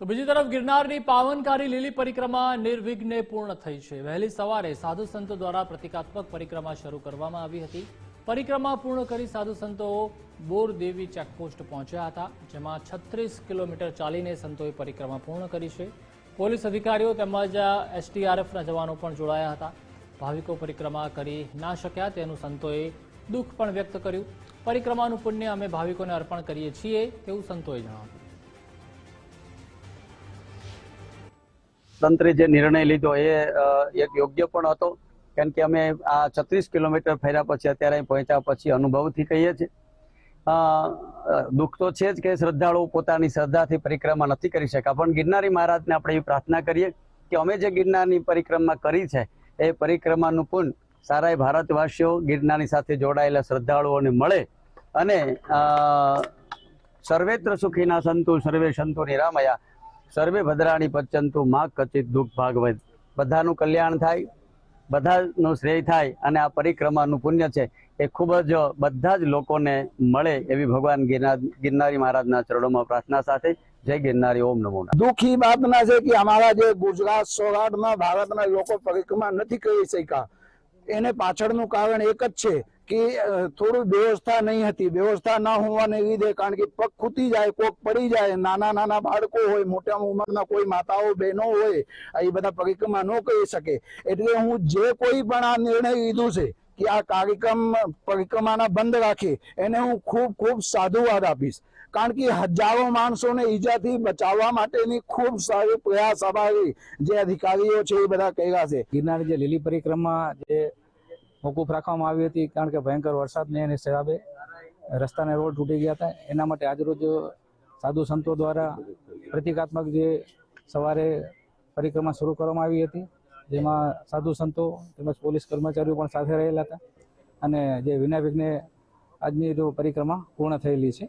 તો બીજી તરફ ગિરનારની પાવનકારી લીલી પરિક્રમા નિર્વિઘ્ને પૂર્ણ થઈ છે. વહેલી સવારે સાધુ સંતો દ્વારા પ્રતિકાત્મક પરિક્રમા શરૂ કરવામાં આવી હતી. પરિક્રમા પૂર્ણ કરી સાધુ સંતો બોરદેવી ચેકપોસ્ટ પહોંચ્યા હતા, જેમાં છત્રીસ કિલોમીટર ચાલીને સંતોએ પરિક્રમા પૂર્ણ કરી છે. પોલીસ અધિકારીઓ તેમજ એસટીઆરએફના જવાનો પણ જોડાયા હતા. ભાવિકો પરિક્રમા કરી ના શક્યા તેનું સંતોએ દુઃખ પણ વ્યક્ત કર્યું. પરિક્રમાનું પુણ્ય અમે ભાવિકોને અર્પણ કરીએ છીએ તેવું સંતોએ જણાવ્યું. તંત્રે જે નિર્ણય લીધો એ એક યોગ્ય પણ હતો. કારણ કે અમે આ છત્રીસ કિલોમીટર ફર્યા પછી અત્યારે પહોંચ્યા પછી અનુભવથી કહીએ છીએ. દુઃખ તો છે જ કે શ્રદ્ધાળુઓ પોતાની શ્રદ્ધાથી પરિક્રમા નથી કરી શક્યા. પણ ગિરનારી મહારાજને આપણે એવી પ્રાર્થના કરીએ કે અમે જે ગિરનારની પરિક્રમા કરી છે, એ પરિક્રમાનું પુન સારાય ભારતવાસીઓ ગિરનારની સાથે જોડાયેલા શ્રદ્ધાળુઓને મળે અને સર્વેત્ર સુખીના સંતુ, સર્વે સંતુ નિરામયા સર્વે ભદ્રાણી પચ્યંતુ માં કચિત દુઃખ ભાગવત. બધાનું કલ્યાણ થાય, બધાનું શ્રેય થાય અને આ પરિક્રમાનું પુણ્ય છે એ ખૂબ જ બધા જ લોકોને મળે એવી ભગવાન ગિરનાર, ગિરનારી મહારાજના ચરણોમાં પ્રાર્થના સાથે. જય ગિરનારી, ઓમ નમો દુઃખી બાતના છે કે અમારા જે ગુજરાત, સૌરાષ્ટ્રમાં, ભારતના લોકો પરિક્રમા નથી કરી શક્યા. એને પાછળનું કારણ એક જ છે. કે થોડું વ્યવસ્થા નહીં હતી. વ્યવસ્થા ન હોવાને લીધે, કારણ કે પગ ખૂટી જાય, કોક પડી જાય, નાના નાના બાળકો હોય મોટા ઉંમરના કોઈ માતાઓ, બહેનો હોય એ બધા પરિક્રમા ન કરી શકે. એટલે હું જે કોઈ પણ આ નિર્ણય લીધું છે કે આ કાર્યક્રમ, પરિક્રમાના બંધ રાખે, એને હું ખૂબ ખૂબ સાધુવાદ આપીશ. કારણ કે હજારો માણસોને ઈજાથી બચાવવા માટેની ખૂબ સારી પ્રયાસ અમારી જે અધિકારીઓ છે એ બધા કર્યા છે. ગિરનાર જે લીલી પરિક્રમા જે મોકૂફ રાખવામાં આવી હતી કારણ કે ભયંકર વરસાદને એને હિસાબે રસ્તાના રોડ તૂટી ગયા હતા. એના માટે આજરોજ સાધુ સંતો દ્વારા પ્રતિકાત્મક જે સવારે પરિક્રમા શરૂ કરવામાં આવી હતી, જેમાં સાધુ સંતો તેમજ પોલીસ કર્મચારીઓ પણ સાથે રહેલા હતા અને જે વિના વિઘ્ને આજની જો પરિક્રમા પૂર્ણ થયેલી છે.